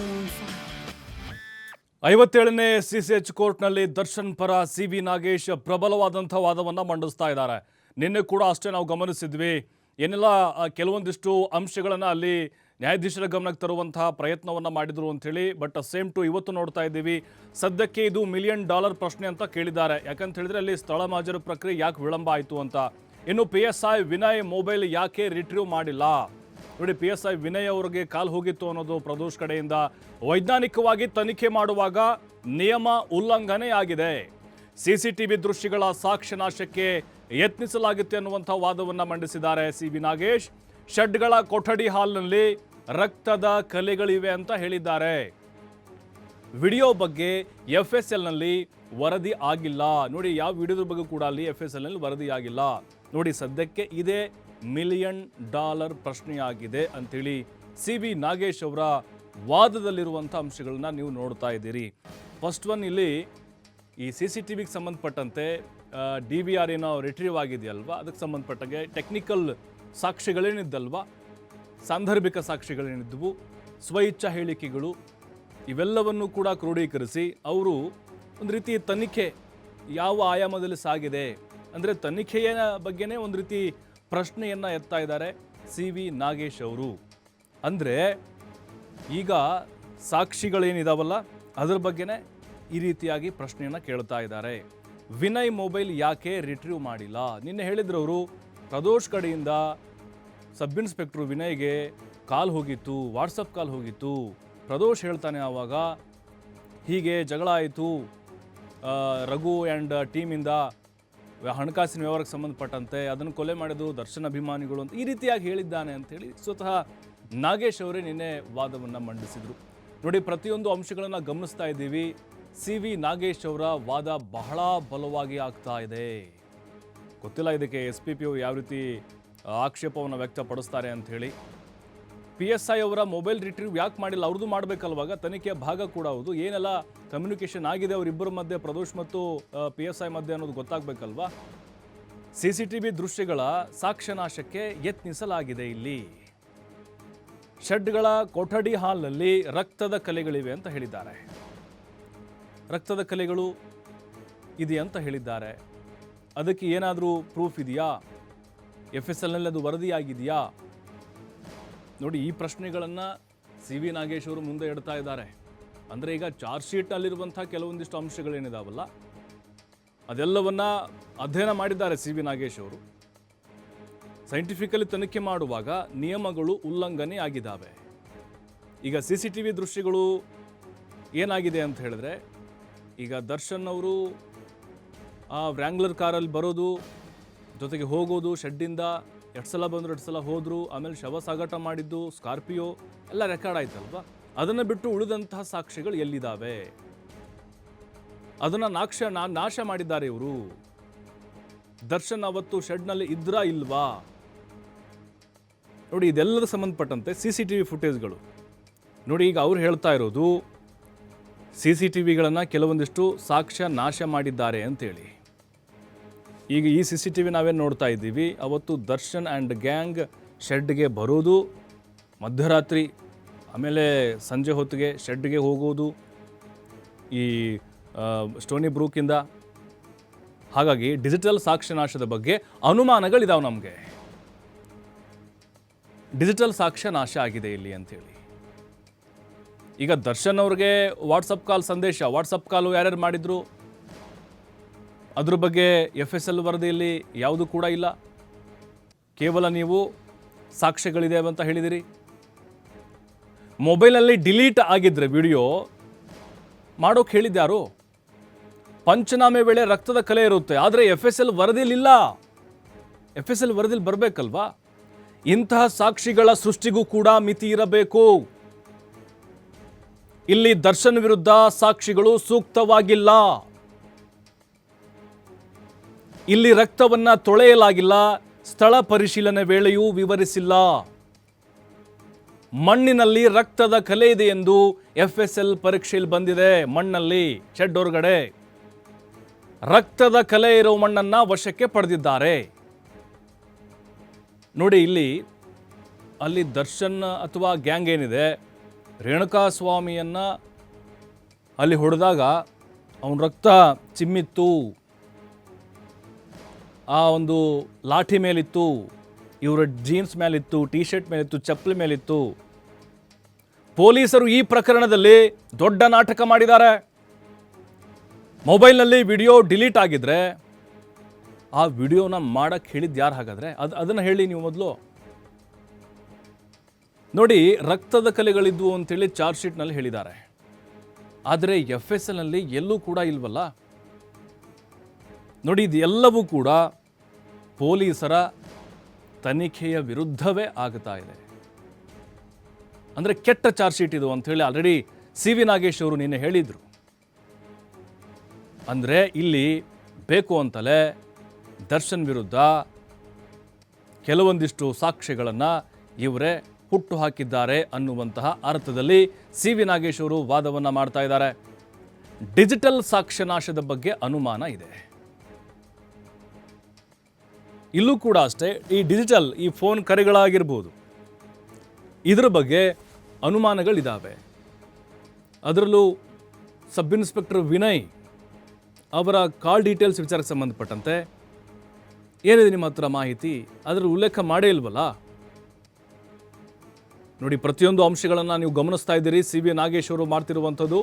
own file. ಐವತ್ತೇಳನೇ CCH ಕೋರ್ಟ್ನಲ್ಲಿ ದರ್ಶನ್ ಪರ C V Nagesh ಪ್ರಬಲವಾದಂಥ ವಾದವನ್ನು ಮಂಡಿಸ್ತಾ ಇದ್ದಾರೆ. ನಿನ್ನೆ ಕೂಡ ಅಷ್ಟೇ ನಾವು ಗಮನಿಸಿದ್ವಿ. ಏನೆಲ್ಲ ಕೆಲವೊಂದಿಷ್ಟು ಅಂಶಗಳನ್ನು ಅಲ್ಲಿ ನ್ಯಾಯಾಧೀಶರ ಗಮನಕ್ಕೆ ತರುವಂತಹ ಪ್ರಯತ್ನವನ್ನು ಮಾಡಿದರು ಅಂಥೇಳಿ ಬಟ್ ಸೇಮ್ ಟು ಇವತ್ತು ನೋಡ್ತಾ ಇದ್ದೀವಿ. ಸದ್ಯಕ್ಕೆ ಇದು ಮಿಲಿಯನ್ ಡಾಲರ್ ಪ್ರಶ್ನೆ ಅಂತ ಕೇಳಿದ್ದಾರೆ. ಯಾಕಂತ ಹೇಳಿದ್ರೆ ಅಲ್ಲಿ ಸ್ಥಳ ಮಾಜರು ಪ್ರಕ್ರಿಯೆ ಯಾಕೆ ವಿಳಂಬ ಆಯಿತು ಅಂತ. ಇನ್ನು P S I Vinay mobile ಯಾಕೆ ರಿಟ್ರೀವ್ ಮಾಡಿಲ್ಲ? ನೋಡಿ ಪಿ ಎಸ್ ಐ ವಿನಯ್ ಅವರಿಗೆ ಕಾಲ್ ಹೋಗಿತ್ತು ಅನ್ನೋದು ಪ್ರದೋಷ್ ಕಡೆಯಿಂದ. ವೈಜ್ಞಾನಿಕವಾಗಿ ತನಿಖೆ ಮಾಡುವಾಗ ನಿಯಮ ಉಲ್ಲಂಘನೆ ಆಗಿದೆ. ಸಿಸಿಟಿವಿ ದೃಶ್ಯಗಳ ಸಾಕ್ಷ್ಯ ನಾಶಕ್ಕೆ ಯತ್ನಿಸಲಾಗುತ್ತೆ ಅನ್ನುವಂಥ ವಾದವನ್ನು ಮಂಡಿಸಿದ್ದಾರೆ ಸಿ ವಿ ನಾಗೇಶ್. ಶೆಡ್ಗಳ ಕೊಠಡಿ ಹಾಲ್ನಲ್ಲಿ ರಕ್ತದ ಕಲೆಗಳಿವೆ ಅಂತ ಹೇಳಿದ್ದಾರೆ. ವಿಡಿಯೋ ಬಗ್ಗೆ ಎಫ್ ಎಸ್ ಎಲ್ನಲ್ಲಿ ವರದಿ ಆಗಿಲ್ಲ. ನೋಡಿ, ಯಾವ ವಿಡಿಯೋದ ಬಗ್ಗೆ ಕೂಡ ಅಲ್ಲಿ ಎಫ್ ಎಸ್ ಎಲ್ನಲ್ಲಿ ವರದಿ ಆಗಿಲ್ಲ. ನೋಡಿ, ಸದ್ಯಕ್ಕೆ ಇದೇ ಮಿಲಿಯನ್ ಡಾಲರ್ ಪ್ರಶ್ನೆಯಾಗಿದೆ ಅಂಥೇಳಿ ಸಿ ವಿ ನಾಗೇಶ್ ಅವರ ವಾದದಲ್ಲಿರುವಂಥ ಅಂಶಗಳನ್ನ ನೀವು ನೋಡ್ತಾ ಇದ್ದೀರಿ. ಫಸ್ಟ್ ಒನ್ ಇಲ್ಲಿ ಈ ಸಿ ಸಿ ಟಿ ವಿಗೆ ಸಂಬಂಧಪಟ್ಟಂತೆ ಡಿ ವಿ ಆರ್ ಏನೋ ರಿಟ್ರೀವ್ ಆಗಿದೆಯಲ್ವಾ? ಅದಕ್ಕೆ ಸಂಬಂಧಪಟ್ಟಂಗೆ ಟೆಕ್ನಿಕಲ್ ಸಾಕ್ಷಿಗಳೇನಿದ್ದಲ್ವಾ? ಸಾಂದರ್ಭಿಕ ಸಾಕ್ಷಿಗಳೇನಿದ್ದವು? ಸ್ವಇಚ್ಛಾ ಹೇಳಿಕೆಗಳು ಇವೆಲ್ಲವನ್ನು ಕೂಡ ಕ್ರೋಢೀಕರಿಸಿ ಅವರು ಒಂದು ರೀತಿ ತನಿಖೆ ಯಾವ ಆಯಾಮದಲ್ಲಿ ಸಾಗಿದೆ? ಅಂದರೆ ತನಿಖೆಯ ಬಗ್ಗೆನೇ ಒಂದು ರೀತಿ ಪ್ರಶ್ನೆಯನ್ನು ಎತ್ತಾ ಇದ್ದಾರೆ ಸಿ ವಿ ನಾಗೇಶ್ ಅವರು. ಅಂದರೆ ಈಗ ಸಾಕ್ಷಿಗಳೇನಿದಾವಲ್ಲ, ಅದ್ರ ಬಗ್ಗೆನೇ ಈ ರೀತಿಯಾಗಿ ಪ್ರಶ್ನೆಯನ್ನು ಕೇಳ್ತಾ ಇದ್ದಾರೆ. ವಿನಯ್ ಮೊಬೈಲ್ ಯಾಕೆ ರಿಟ್ರೀವ್ ಮಾಡಿಲ್ಲ? ನಿನ್ನೆ ಹೇಳಿದ್ರು ಅವರು, ಪ್ರದೋಷ್ ಕಡೆಯಿಂದ ಸಬ್ ಇನ್ಸ್ಪೆಕ್ಟ್ರು ವಿನಯ್ಗೆ ಕಾಲ್ ಹೋಗಿತ್ತು, ವಾಟ್ಸಪ್ ಕಾಲ್ ಹೋಗಿತ್ತು. ಪ್ರದೋಷ್ ಹೇಳ್ತಾನೆ ಆವಾಗ, ಹೀಗೆ ಜಗಳ ಆಯಿತು ರಘು ಆ್ಯಂಡ್ ಟೀಮಿಂದ ಹಣಕಾಸಿನ ವ್ಯವಹಾರಕ್ಕೆ ಸಂಬಂಧಪಟ್ಟಂತೆ ಅದನ್ನು ಕೊಲೆ ಮಾಡಿದ್ದು ದರ್ಶನ್ ಅಭಿಮಾನಿಗಳು ಅಂತ ಈ ರೀತಿಯಾಗಿ ಹೇಳಿದ್ದಾನೆ ಅಂತೇಳಿ ಸ್ವತಃ ನಾಗೇಶ್ ಅವರೇ ನಿನ್ನೆ ವಾದವನ್ನು ಮಂಡಿಸಿದರು. ನೋಡಿ, ಪ್ರತಿಯೊಂದು ಅಂಶಗಳನ್ನು ಗಮನಿಸ್ತಾ ಇದ್ದೀವಿ. ಸಿ ವಿ ನಾಗೇಶ್ ಅವರ ವಾದ ಬಹಳ ಬಲವಾಗಿ ಆಗ್ತಾ ಇದೆ. ಗೊತ್ತಿಲ್ಲ ಇದಕ್ಕೆ ಎಸ್ ಪಿ ಪಿ ಯಾವ ರೀತಿ ಆಕ್ಷೇಪವನ್ನು ವ್ಯಕ್ತಪಡಿಸ್ತಾರೆ ಅಂಥೇಳಿ ಪಿ ಎಸ್ ಐ ಅವರ ಮೊಬೈಲ್ ರಿಟ್ರೀವ್ ಯಾಕೆ ಮಾಡಿಲ್ಲ ಅವ್ರದ್ದು ಮಾಡಬೇಕಲ್ವಾಗ? ತನಿಖೆಯ ಭಾಗ ಕೂಡ ಹೌದು. ಏನೆಲ್ಲ ಕಮ್ಯುನಿಕೇಷನ್ ಆಗಿದೆ ಅವರಿಬ್ಬರ ಮಧ್ಯೆ, ಪ್ರದೋಷ್ ಮತ್ತು ಪಿ ಎಸ್ ಐ ಮಧ್ಯೆ ಅನ್ನೋದು ಗೊತ್ತಾಗಬೇಕಲ್ವಾ? ಸಿ ಸಿ ಟಿ ವಿ ದೃಶ್ಯಗಳ ಸಾಕ್ಷ್ಯನಾಶಕ್ಕೆ ಯತ್ನಿಸಲಾಗಿದೆ ಇಲ್ಲಿ. ಶೆಡ್ಗಳ ಕೊಠಡಿ ಹಾಲ್ನಲ್ಲಿ ರಕ್ತದ ಕಲೆಗಳಿವೆ ಅಂತ ಹೇಳಿದ್ದಾರೆ. ರಕ್ತದ ಕಲೆಗಳು ಇದೆ ಅಂತ ಹೇಳಿದ್ದಾರೆ. ಅದಕ್ಕೆ ಏನಾದರೂ ಪ್ರೂಫ್ ಇದೆಯಾ? ಎಫ್ ಎಸ್ ಎಲ್ನಲ್ಲಿ ಅದು ವರದಿಯಾಗಿದೆಯಾ? ನೋಡಿ, ಈ ಪ್ರಶ್ನೆಗಳನ್ನು ಸಿ ವಿ ನಾಗೇಶ್ ಅವರು ಮುಂದೆ ಇಡ್ತಾ ಇದ್ದಾರೆ. ಅಂದರೆ ಈಗ ಚಾರ್ಜ್ ಶೀಟ್ನಲ್ಲಿರುವಂಥ ಕೆಲವೊಂದಿಷ್ಟು ಅಂಶಗಳೇನಿದಾವಲ್ಲ, ಅದೆಲ್ಲವನ್ನ ಅಧ್ಯಯನ ಮಾಡಿದ್ದಾರೆ ಸಿ ವಿ ನಾಗೇಶ್ ಅವರು. ಸೈಂಟಿಫಿಕಲಿ ತನಿಖೆ ಮಾಡುವಾಗ ನಿಯಮಗಳು ಉಲ್ಲಂಘನೆ ಆಗಿದ್ದಾವೆ. ಈಗ ಸಿ ಸಿ ಟಿ ವಿ ದೃಶ್ಯಗಳು ಏನಾಗಿದೆ ಅಂತ ಹೇಳಿದ್ರೆ, ಈಗ ದರ್ಶನ್ ಅವರು ಆ ವ್ರ್ಯಾಂಗ್ಲರ್ ಕಾರಲ್ಲಿ ಬರೋದು, ಜೊತೆಗೆ ಹೋಗೋದು, ಶೆಡ್ಡಿಂದ ಎರಡು ಸಲ ಬಂದರು, ಎರಡು ಸಲ ಹೋದರು, ಆಮೇಲೆ ಶವ ಸಾಗಾಟ ಮಾಡಿದ್ದು, ಸ್ಕಾರ್ಪಿಯೋ, ಎಲ್ಲ ರೆಕಾರ್ಡ್ ಆಯ್ತಲ್ವಾ? ಅದನ್ನು ಬಿಟ್ಟು ಉಳಿದಂತಹ ಸಾಕ್ಷಿಗಳು ಎಲ್ಲಿದ್ದಾವೆ ಅದನ್ನು ನಾಕ್ಷ ನಾಶ ಮಾಡಿದ್ದಾರೆ ಇವರು. ದರ್ಶನ್ ಅವತ್ತು ಶೆಡ್ನಲ್ಲಿ ಇದ್ರಾ ಇಲ್ವಾ? ನೋಡಿ, ಇದೆಲ್ಲದ ಸಂಬಂಧಪಟ್ಟಂತೆ ಸಿ ಸಿ ಟಿ ವಿ ಫುಟೇಜ್ಗಳು. ನೋಡಿ, ಈಗ ಅವ್ರು ಹೇಳ್ತಾ ಇರೋದು, ಸಿ ಸಿ ಟಿ ವಿಗಳನ್ನು ಕೆಲವೊಂದಿಷ್ಟು ಸಾಕ್ಷ್ಯ ನಾಶ ಮಾಡಿದ್ದಾರೆ ಅಂತೇಳಿ. ಈಗ ಈ ಸಿ ಸಿ ಟಿ ವಿ ನಾವೇನು ನೋಡ್ತಾ ಇದ್ದೀವಿ, ಅವತ್ತು ದರ್ಶನ್ ಆ್ಯಂಡ್ ಗ್ಯಾಂಗ್ ಶೆಡ್ಗೆ ಬರೋದು, ಮಧ್ಯರಾತ್ರಿ, ಆಮೇಲೆ ಸಂಜೆ ಹೊತ್ತಿಗೆ ಶೆಡ್ಗೆ ಹೋಗೋದು, ಈ ಸ್ಟೋನಿ ಬ್ರೂಕಿಂದ ಹಾಗಾಗಿ ಡಿಜಿಟಲ್ ಸಾಕ್ಷ್ಯನಾಶದ ಬಗ್ಗೆ ಅನುಮಾನಗಳಿದಾವೆ ನಮಗೆ. ಡಿಜಿಟಲ್ ಸಾಕ್ಷ್ಯ ನಾಶ ಆಗಿದೆ ಇಲ್ಲಿ ಅಂಥೇಳಿ ಈಗ ದರ್ಶನ್ ಅವ್ರಿಗೆ ವಾಟ್ಸಪ್ ಕಾಲ್ ಸಂದೇಶ ವಾಟ್ಸಪ್ ಕಾಲು ಯಾರ್ಯಾರು ಮಾಡಿದ್ರು? ಅದ್ರ ಬಗ್ಗೆ ಎಫ್ ಎಸ್ ಎಲ್ ವರದಿಯಲ್ಲಿ ಯಾವುದು ಕೂಡ ಇಲ್ಲ. ಕೇವಲ ನೀವು ಸಾಕ್ಷ್ಯಗಳಿದೆ ಅಂತ ಹೇಳಿದಿರಿ. ಮೊಬೈಲಲ್ಲಿ ಡಿಲೀಟ್ ಆಗಿದ್ರೆ ವಿಡಿಯೋ ಮಾಡೋಕೆ ಹೇಳಿದ್ಯಾರು ಪಂಚನಾಮೆ ವೇಳೆ ರಕ್ತದ ಕಲೆ ಇರುತ್ತೆ, ಆದರೆ ಎಫ್ ಎಸ್ ಎಲ್ ವರದಿಲಿಲ್ಲ ಎಫ್ ಎಸ್ ಎಲ್ ವರದಿಲಿ ಬರಬೇಕಲ್ವಾ? ಇಂತಹ ಸಾಕ್ಷಿಗಳ ಸೃಷ್ಟಿಗೂ ಕೂಡ ಮಿತಿ ಇರಬೇಕು. ಇಲ್ಲಿ ದರ್ಶನ್ ವಿರುದ್ಧ ಸಾಕ್ಷಿಗಳು ಸೂಕ್ತವಾಗಿಲ್ಲ. ಇಲ್ಲಿ ರಕ್ತವನ್ನು ತೊಳೆಯಲಾಗಿಲ್ಲ, ಸ್ಥಳ ಪರಿಶೀಲನೆ ವೇಳೆಯೂ ವಿವರಿಸಿಲ್ಲ. ಮಣ್ಣಿನಲ್ಲಿ ರಕ್ತದ ಕಲೆ ಇದೆ ಎಂದು ಎಫ್ ಎಸ್ ಎಲ್ ಪರೀಕ್ಷೆಯಲ್ಲಿ ಬಂದಿದೆ ಮಣ್ಣಲ್ಲಿ ಶೆಡ್ ಹೊರಗಡೆ. ರಕ್ತದ ಕಲೆ ಇರೋ ಮಣ್ಣನ್ನ ವಶಕ್ಕೆ ಪಡೆದಿದ್ದಾರೆ. ನೋಡಿ, ಇಲ್ಲಿ, ಅಲ್ಲಿ ದರ್ಶನ್ ಅಥವಾ ಗ್ಯಾಂಗ್ ಏನಿದೆ ರೇಣುಕಾ ಸ್ವಾಮಿಯನ್ನ ಅಲ್ಲಿ ಹೊಡೆದಾಗ ಅವನ ರಕ್ತ ಚಿಮ್ಮಿತ್ತು. ಆ ಒಂದು ಲಾಠಿ ಮೇಲಿತ್ತು, ಇವರ ಜೀನ್ಸ್ ಮೇಲಿತ್ತು ಟಿ ಶರ್ಟ್ ಮೇಲಿತ್ತು, ಚಪ್ಪಲಿ ಮೇಲಿತ್ತು. ಪೊಲೀಸರು ಈ ಪ್ರಕರಣದಲ್ಲಿ ದೊಡ್ಡ ನಾಟಕ ಮಾಡಿದ್ದಾರೆ. ಮೊಬೈಲ್ನಲ್ಲಿ ವಿಡಿಯೋ ಡಿಲೀಟ್ ಆಗಿದ್ರೆ, ಆ ವಿಡಿಯೋನ ಮಾಡಕ್ಕೆ ಹೇಳಿದ್ದು ಯಾರು ಹಾಗಾದ್ರೆ? ಅದು, ಅದನ್ನು ಹೇಳಿ ನೀವು ಮೊದಲು. ನೋಡಿ, ರಕ್ತದ ಕಲೆಗಳಿದ್ವು ಅಂತೇಳಿ ಚಾರ್ಜ್ ಶೀಟ್ನಲ್ಲಿ ಹೇಳಿದ್ದಾರೆ. ಆದರೆ ಎಫ್ ಎಸ್ ಎಲ್ನಲ್ಲಿ ಎಲ್ಲೂ ಕೂಡ ಇಲ್ವಲ್ಲ? ನೋಡಿ ಇದು ಎಲ್ಲವೂ ಕೂಡ ಪೊಲೀಸರ ತನಿಖೆಯ ವಿರುದ್ಧವೇ ಆಗ್ತಾ ಇದೆ. ಅಂದರೆ ಕೆಟ್ಟ ಚಾರ್ಜ್ ಶೀಟ್ ಇದು ಅಂಥೇಳಿ ಆಲ್ರೆಡಿ ಸಿ ವಿ ನಾಗೇಶ್ ಅವರು ನಿನ್ನೆ ಹೇಳಿದರು. ಅಂದರೆ ಇಲ್ಲಿ ಬೇಕು ಅಂತಲೇ ದರ್ಶನ್ ವಿರುದ್ಧ ಕೆಲವೊಂದಿಷ್ಟು ಸಾಕ್ಷ್ಯಗಳನ್ನು ಇವರೇ ಹುಟ್ಟು ಹಾಕಿದ್ದಾರೆ ಅನ್ನುವಂತಹ ಅರ್ಥದಲ್ಲಿ ಸಿ ವಿ ನಾಗೇಶ್ ಅವರು ವಾದವನ್ನು ಮಾಡ್ತಾ ಇದ್ದಾರೆ. ಡಿಜಿಟಲ್ ಸಾಕ್ಷ್ಯನಾಶದ ಬಗ್ಗೆ ಅನುಮಾನ ಇದೆ. ಇಲ್ಲೂ ಕೂಡ ಅಷ್ಟೇ ಈ ಡಿಜಿಟಲ್ ಈ ಫೋನ್ ಕರೆಗಳಾಗಿರ್ಬೋದು. ಇದರ ಬಗ್ಗೆ ಅನುಮಾನಗಳಿದ್ದಾವೆ ಅದರಲ್ಲೂ ಸಬ್ ಇನ್ಸ್ಪೆಕ್ಟರ್ ವಿನಯ್ ಅವರ ಕಾಲ್ ಡೀಟೇಲ್ಸ್ ವಿಚಾರಕ್ಕೆ ಸಂಬಂಧಪಟ್ಟಂತೆ ಏನಿದೆ ನಿಮ್ಮ ಹತ್ರ ಮಾಹಿತಿ? ಅದರ ಉಲ್ಲೇಖ ಮಾಡೇ ಇಲ್ವಲ್ಲ? ನೋಡಿ, ಪ್ರತಿಯೊಂದು ಅಂಶಗಳನ್ನು ನೀವು ಗಮನಿಸ್ತಾ ಇದ್ದೀರಿ. ಸಿ ವಿ ನಾಗೇಶ್ ಅವರು ಮಾಡ್ತಿರುವಂಥದ್ದು.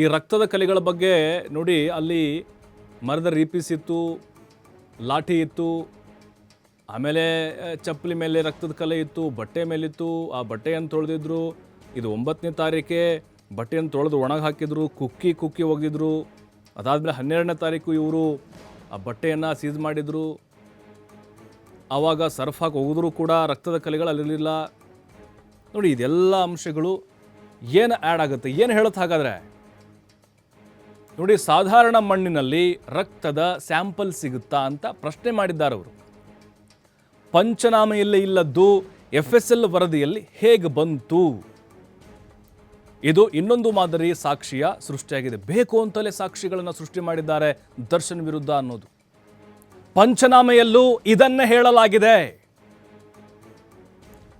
ಈ ರಕ್ತದ ಕಲೆಗಳ ಬಗ್ಗೆ ನೋಡಿ, ಅಲ್ಲಿ ಮರದ ರೀಪಿಸಿತ್ತು ಲಾಠಿ ಇತ್ತು, ಆಮೇಲೆ ಚಪ್ಪಲಿ ಮೇಲೆ ರಕ್ತದ ಕಲೆ ಇತ್ತು, ಬಟ್ಟೆ ಮೇಲಿತ್ತು, ಆ ಬಟ್ಟೆಯನ್ನು ತೊಳೆದಿದ್ರು. ಇದು ಒಂಬತ್ತನೇ ತಾರೀಕೆ ಬಟ್ಟೆಯನ್ನು ತೊಳೆದು ಒಣಗಿ ಹಾಕಿದ್ರು, ಕುಕ್ಕಿ ಕುಕ್ಕಿ ಒಗೆದಿದ್ರು. ಅದಾದಮೇಲೆ ಹನ್ನೆರಡನೇ ತಾರೀಕು ಇವರು ಆ ಬಟ್ಟೆಯನ್ನು ಸೀಸ್ ಮಾಡಿದರು. ಆವಾಗ ಸರ್ಫ್ ಹಾಕಿ ಒಗೆದ್ರೂ ಕೂಡ, ರಕ್ತದ ಕಲೆಗಳು ಅಲ್ಲಿರಲಿಲ್ಲ. ನೋಡಿ, ಇದೆಲ್ಲ ಅಂಶಗಳು ಏನು ಆ್ಯಡ್ ಆಗುತ್ತೆ? ಏನು ಹೇಳುತ್ತೆ ಹಾಗಾದರೆ? ನೋಡಿ, ಸಾಧಾರಣ ಮಣ್ಣಿನಲ್ಲಿ ರಕ್ತದ ಸ್ಯಾಂಪಲ್ ಸಿಗುತ್ತಾ ಅಂತ ಪ್ರಶ್ನೆ ಮಾಡಿದ್ದಾರೆ ಅವರು. ಪಂಚನಾಮೆಯಲ್ಲಿ ಇಲ್ಲದ್ದು ಎಫ್ ಎಸ್ ಎಲ್ ವರದಿಯಲ್ಲಿ ಹೇಗೆ ಬಂತು? ಇದು ಇನ್ನೊಂದು ಮಾದರಿ ಸಾಕ್ಷಿಯ ಸೃಷ್ಟಿಯಾಗಿದೆ. ಬೇಕು ಅಂತಲೇ ಸಾಕ್ಷಿಗಳನ್ನು ಸೃಷ್ಟಿ ಮಾಡಿದ್ದಾರೆ ದರ್ಶನ್ ವಿರುದ್ಧ ಅನ್ನೋದು. ಪಂಚನಾಮೆಯಲ್ಲೂ ಇದನ್ನೇ ಹೇಳಲಾಗಿದೆ.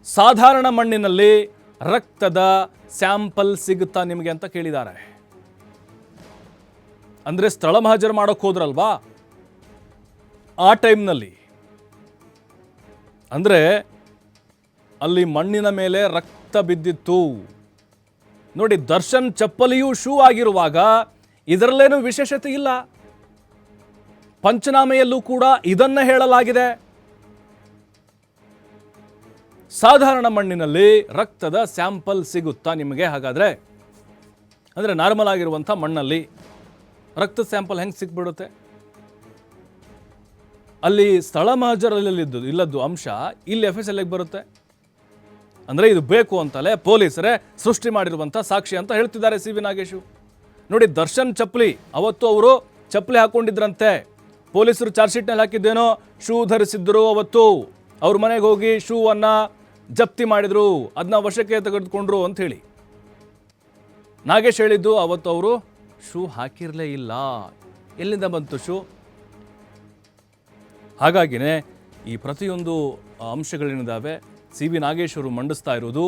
ಸಾಧಾರಣ ಮಣ್ಣಿನಲ್ಲಿ ರಕ್ತದ ಸ್ಯಾಂಪಲ್ ಸಿಗುತ್ತಾ ನಿಮಗೆ ಅಂತ ಕೇಳಿದ್ದಾರೆ. ಅಂದ್ರೆ ಸ್ಥಳ ಮಹಾಜರು ಮಾಡೋಕ್ಕೆ ಹೋದ್ರಲ್ವಾ? ಆ ಟೈಮ್ನಲ್ಲಿ. ಅಂದ್ರೆ ಅಲ್ಲಿ ಮಣ್ಣಿನ ಮೇಲೆ ರಕ್ತ ಬಿದ್ದಿತ್ತು. ನೋಡಿ, ದರ್ಶನ್ ಚಪ್ಪಲಿಯೂ ಶೂ ಆಗಿರುವಾಗ ಇದರಲ್ಲೇನು ವಿಶೇಷತೆ ಇಲ್ಲ. ಪಂಚನಾಮೆಯಲ್ಲೂ ಕೂಡ ಇದನ್ನ ಹೇಳಲಾಗಿದೆ. ಸಾಧಾರಣ ಮಣ್ಣಿನಲ್ಲಿ ರಕ್ತದ ಸ್ಯಾಂಪಲ್ ಸಿಗುತ್ತಾ ನಿಮಗೆ? ಹಾಗಾದ್ರೆ, ಅಂದರೆ ನಾರ್ಮಲ್ ಆಗಿರುವಂಥ ಮಣ್ಣಲ್ಲಿ ರಕ್ತದ ಸ್ಯಾಂಪಲ್ ಹೆಂಗೆ ಸಿಕ್ಬಿಡುತ್ತೆ? ಅಲ್ಲಿ ಸ್ಥಳ ಮಹಜರಲ್ಲಿದ್ದು ಇಲ್ಲದ್ದು ಅಂಶ ಇಲ್ಲಿ ಎಫ್ ಎಸ್ ಎಲ್ ಬರುತ್ತೆ. ಅಂದರೆ ಇದು ಬೇಕು ಅಂತಲೇ ಪೊಲೀಸರೇ ಸೃಷ್ಟಿ ಮಾಡಿರುವಂಥ ಸಾಕ್ಷಿ ಅಂತ ಹೇಳ್ತಿದ್ದಾರೆ ಸಿ ವಿ ನಾಗೇಶು. ನೋಡಿ, ದರ್ಶನ್ ಚಪ್ಪಲಿ ಅವತ್ತು ಅವರು ಚಪ್ಪಲಿ ಹಾಕೊಂಡಿದ್ರಂತೆ. ಪೊಲೀಸರು ಚಾರ್ಜ್ ಶೀಟ್ನಲ್ಲಿ ಹಾಕಿದ್ದೇನೋ, ಶೂ ಧರಿಸಿದ್ರು ಅವತ್ತು. ಅವ್ರ ಮನೆಗೆ ಹೋಗಿ ಶೂವನ್ನು ಜಪ್ತಿ ಮಾಡಿದ್ರು. ಅದನ್ನ ವಶಕ್ಕೆ ತೆಗೆದುಕೊಂಡ್ರು ಅಂತ ಹೇಳಿ. ನಾಗೇಶ್ ಹೇಳಿದ್ದು ಅವತ್ತು ಅವರು ಶೂ ಹಾಕಿರಲೇ ಇಲ್ಲ. ಎಲ್ಲಿಂದ ಬಂತು ಶೂ? ಹಾಗಾಗಿನೇ ಈ ಪ್ರತಿಯೊಂದು ಅಂಶಗಳೇನಿದ್ದಾವೆ ಸಿ ವಿ ನಾಗೇಶ್ ಅವರು ಮಂಡಿಸ್ತಾ ಇರೋದು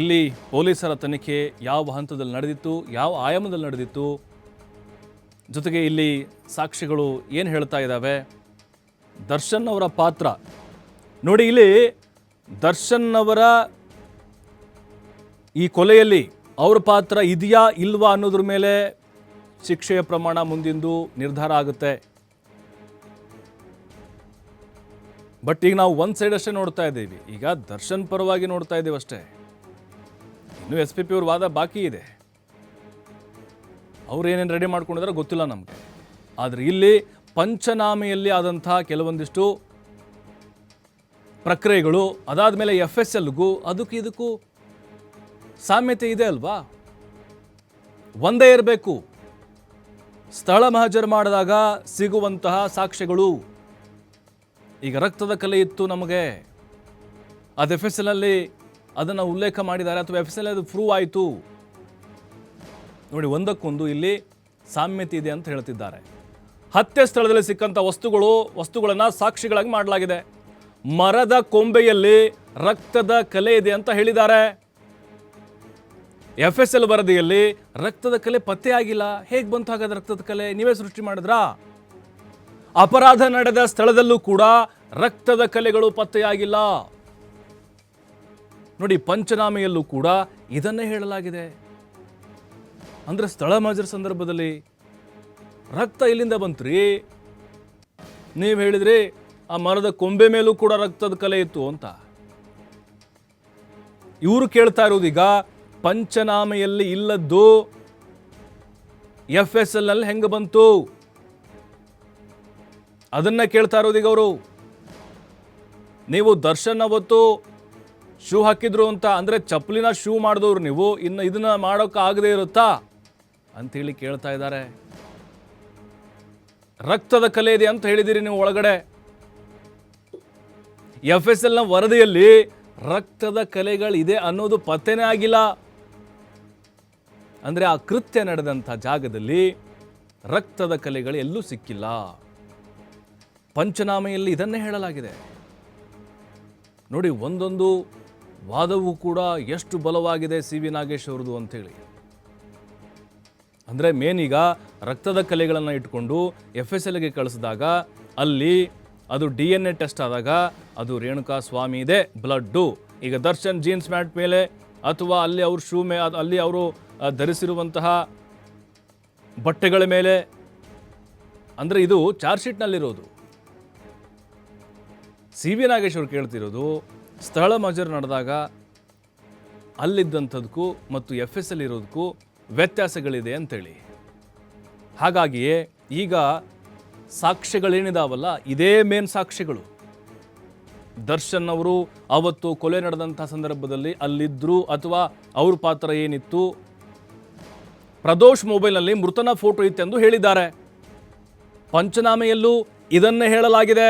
ಇಲ್ಲಿ ಪೊಲೀಸರ ತನಿಖೆ ಯಾವ ಹಂತದಲ್ಲಿ ನಡೆದಿತ್ತು, ಯಾವ ಆಯಾಮದಲ್ಲಿ ನಡೆದಿತ್ತು? ಜೊತೆಗೆ ಇಲ್ಲಿ ಸಾಕ್ಷಿಗಳು ಏನು ಹೇಳ್ತಾ ಇದ್ದಾವೆ ದರ್ಶನ್ ಅವರ ಪಾತ್ರ. ನೋಡಿ ಇಲ್ಲಿ ದರ್ಶನ್ ಅವರ ಈ ಕೊಲೆಯಲ್ಲಿ ಅವ್ರ ಪಾತ್ರ ಇದೆಯಾ ಇಲ್ವಾ ಅನ್ನೋದ್ರ ಮೇಲೆ ಶಿಕ್ಷೆಯ ಪ್ರಮಾಣ ಮುಂದಿಂದು ನಿರ್ಧಾರ ಆಗುತ್ತೆ. ಬಟ್ ಈಗ ನಾವು ಒಂದು ಸೈಡ್ ಅಷ್ಟೇ ನೋಡ್ತಾ ಇದ್ದೀವಿ. ಈಗ ದರ್ಶನ್ ಪರವಾಗಿ ನೋಡ್ತಾ ಇದ್ದೀವಿ ಅಷ್ಟೇ. ಇನ್ನು ಎಸ್ ಪಿ ಪಿ ಅವ್ರ ವಾದ ಬಾಕಿ ಇದೆ. ಅವ್ರು ಏನೇನು ರೆಡಿ ಮಾಡ್ಕೊಂಡಿದಾರೋ ಗೊತ್ತಿಲ್ಲ ನಮಗೆ. ಆದರೆ ಇಲ್ಲಿ ಪಂಚನಾಮೆಯಲ್ಲಿ ಆದಂಥ ಕೆಲವೊಂದಿಷ್ಟು ಪ್ರಕ್ರಿಯೆಗಳು ಅದಾದ ಮೇಲೆ ಎಫ್ ಎಸ್ ಎಲ್ಗೂ ಅದಕ್ಕೂ ಇದಕ್ಕೂ ಸಾಮ್ಯತೆ ಇದೆ ಅಲ್ವಾ? ಒಂದೇ ಇರಬೇಕು. ಸ್ಥಳ ಮಹಜರ್ ಮಾಡಿದಾಗ ಸಿಗುವಂತಹ ಸಾಕ್ಷ್ಯಗಳು. ಈಗ ರಕ್ತದ ಕಲೆ ಇತ್ತು ನಮಗೆ. ಅದು ಎಫ್ ಎಸ್ ಎಲ್ ಅದನ್ನು ಉಲ್ಲೇಖ ಮಾಡಿದ್ದಾರೆ ಅಥವಾ ಎಫ್ ಎಸ್ ಎಲ್ ಅದು ಪ್ರೂವ್ ಆಯಿತು. ನೋಡಿ, ಒಂದಕ್ಕೊಂದು ಇಲ್ಲಿ ಸಾಮ್ಯತೆ ಇದೆ ಅಂತ ಹೇಳ್ತಿದ್ದಾರೆ. ಹತ್ಯೆ ಸ್ಥಳದಲ್ಲಿ ಸಿಕ್ಕಂಥ ವಸ್ತುಗಳು, ವಸ್ತುಗಳನ್ನು ಸಾಕ್ಷಿಗಳಾಗಿ ಮಾಡಲಾಗಿದೆ. ಮರದ ಕೊಂಬೆಯಲ್ಲಿ ರಕ್ತದ ಕಲೆ ಇದೆ ಅಂತ ಹೇಳಿದ್ದಾರೆ. ಎಫ್ ಎಸ್ ಎಲ್ ವರದಿಯಲ್ಲಿ ರಕ್ತದ ಕಲೆ ಪತ್ತೆ ಆಗಿಲ್ಲ. ಹೇಗೆ ಬಂತು ಹಾಗಾದ್ರೆ ರಕ್ತದ ಕಲೆ? ನೀವೇ ಸೃಷ್ಟಿ ಮಾಡಿದ್ರಾ? ಅಪರಾಧ ನಡೆದ ಸ್ಥಳದಲ್ಲೂ ಕೂಡ ರಕ್ತದ ಕಲೆಗಳು ಪತ್ತೆಯಾಗಿಲ್ಲ. ನೋಡಿ, ಪಂಚನಾಮೆಯಲ್ಲೂ ಕೂಡ ಇದನ್ನೇ ಹೇಳಲಾಗಿದೆ. ಅಂದ್ರೆ ಸ್ಥಳ ಮಾಜರ ಸಂದರ್ಭದಲ್ಲಿ ರಕ್ತ ಇಲ್ಲಿಂದ ಬಂತ್ರಿ. ನೀವು ಹೇಳಿದ್ರಿ, ಆ ಮರದ ಕೊಂಬೆ ಮೇಲೂ ಕೂಡ ರಕ್ತದ ಕಲೆ ಇತ್ತು ಅಂತ. ಇವರು ಕೇಳ್ತಾ ಇರೋದೀಗ ಪಂಚನಾಮೆಯಲ್ಲಿ ಇಲ್ಲದ್ದು ಎಫ್ ಎಸ್ ಎಲ್ ಅಲ್ಲಿ ಹೆಂಗೆ ಬಂತು? ಅದನ್ನ ಕೇಳ್ತಾ ಇರೋದೀಗ ಅವರು. ನೀವು ದರ್ಶನ್ ಅವತ್ತು ಶೂ ಹಾಕಿದ್ರು ಅಂತ, ಅಂದ್ರೆ ಚಪ್ಪಲಿನ ಶೂ ಮಾಡಿದವ್ರು ನೀವು, ಇನ್ನು ಇದನ್ನ ಮಾಡೋಕ್ಕಾಗದೆ ಇರುತ್ತಾ? ಅಂತೇಳಿ ಕೇಳ್ತಾ ಇದ್ದಾರೆ. ರಕ್ತದ ಕಲೆ ಇದೆ ಅಂತ ಹೇಳಿದಿರಿ ನೀವು ಒಳಗಡೆ. ಎಫ್ ಎಸ್ ಎಲ್ನ ವರದಿಯಲ್ಲಿ ರಕ್ತದ ಕಲೆಗಳಿದೆ ಅನ್ನೋದು ಪತ್ತೆನೇ ಆಗಿಲ್ಲ. ಅಂದ್ರೆ ಆ ಕೃತ್ಯ ನಡೆದಂಥ ಜಾಗದಲ್ಲಿ ರಕ್ತದ ಕಲೆಗಳು ಎಲ್ಲೂ ಸಿಕ್ಕಿಲ್ಲ. ಪಂಚನಾಮೆಯಲ್ಲಿ ಇದನ್ನೇ ಹೇಳಲಾಗಿದೆ. ನೋಡಿ, ಒಂದೊಂದು ವಾದವೂ ಕೂಡ ಎಷ್ಟು ಬಲವಾಗಿದೆ ಸಿ ವಿ ನಾಗೇಶ್ ಅವ್ರದ್ದು ಅಂಥೇಳಿ. ಅಂದರೆ ಮೇನ್ ಈಗ ರಕ್ತದ ಕಲೆಗಳನ್ನು ಇಟ್ಕೊಂಡು ಎಫ್ ಎಸ್ ಎಲ್ಗೆ ಕಳಿಸಿದಾಗ ಅಲ್ಲಿ ಅದು ಡಿ ಎನ್ ಎ ಟೆಸ್ಟ್ ಆದಾಗ ಅದು ರೇಣುಕಾ ಸ್ವಾಮಿ ಇದೆ, ಬ್ಲಡ್ಡು. ಈಗ ದರ್ಶನ್ ಜೀನ್ಸ್ ಮ್ಯಾಟ್ ಮೇಲೆ ಅಥವಾ ಅಲ್ಲಿ ಅವ್ರ ಶೂ ಮೇ ಅಲ್ಲಿ ಅವರು ಧರಿಸಿರುವಂತಹ ಬಟ್ಟೆಗಳ ಮೇಲೆ, ಅಂದರೆ ಇದು ಚಾರ್ಜ್ ಶೀಟ್ನಲ್ಲಿರೋದು. ಸಿ ವಿ ನಾಗೇಶ್ವರ್ ಕೇಳ್ತಿರೋದು, ಸ್ಥಳ ಮಜರ್ ನಡೆದಾಗ ಅಲ್ಲಿದ್ದಂಥದಕ್ಕೂ ಮತ್ತು ಎಫ್ ಎಸ್ ಎಲ್ ಇರೋದಕ್ಕೂ ವ್ಯತ್ಯಾಸಗಳಿದೆ ಅಂತೇಳಿ. ಹಾಗಾಗಿಯೇ ಈಗ ಸಾಕ್ಷ್ಯಗಳೇನಿದಾವಲ್ಲ, ಇದೇ ಮೇನ್ ಸಾಕ್ಷ್ಯಗಳು. ದರ್ಶನ್ ಅವರು ಅವತ್ತು ಕೊಲೆ ನಡೆದಂಥ ಸಂದರ್ಭದಲ್ಲಿ ಅಲ್ಲಿದ್ದರು ಅಥವಾ ಅವ್ರ ಪಾತ್ರ ಏನಿತ್ತು ಪ್ರದೋಷ್ ಮೊಬೈಲ್ನಲ್ಲಿ ಮೃತನ ಫೋಟೋ ಇತ್ತೆಂದು ಹೇಳಿದ್ದಾರೆ. ಪಂಚನಾಮೆಯಲ್ಲೂ ಇದನ್ನೇ ಹೇಳಲಾಗಿದೆ.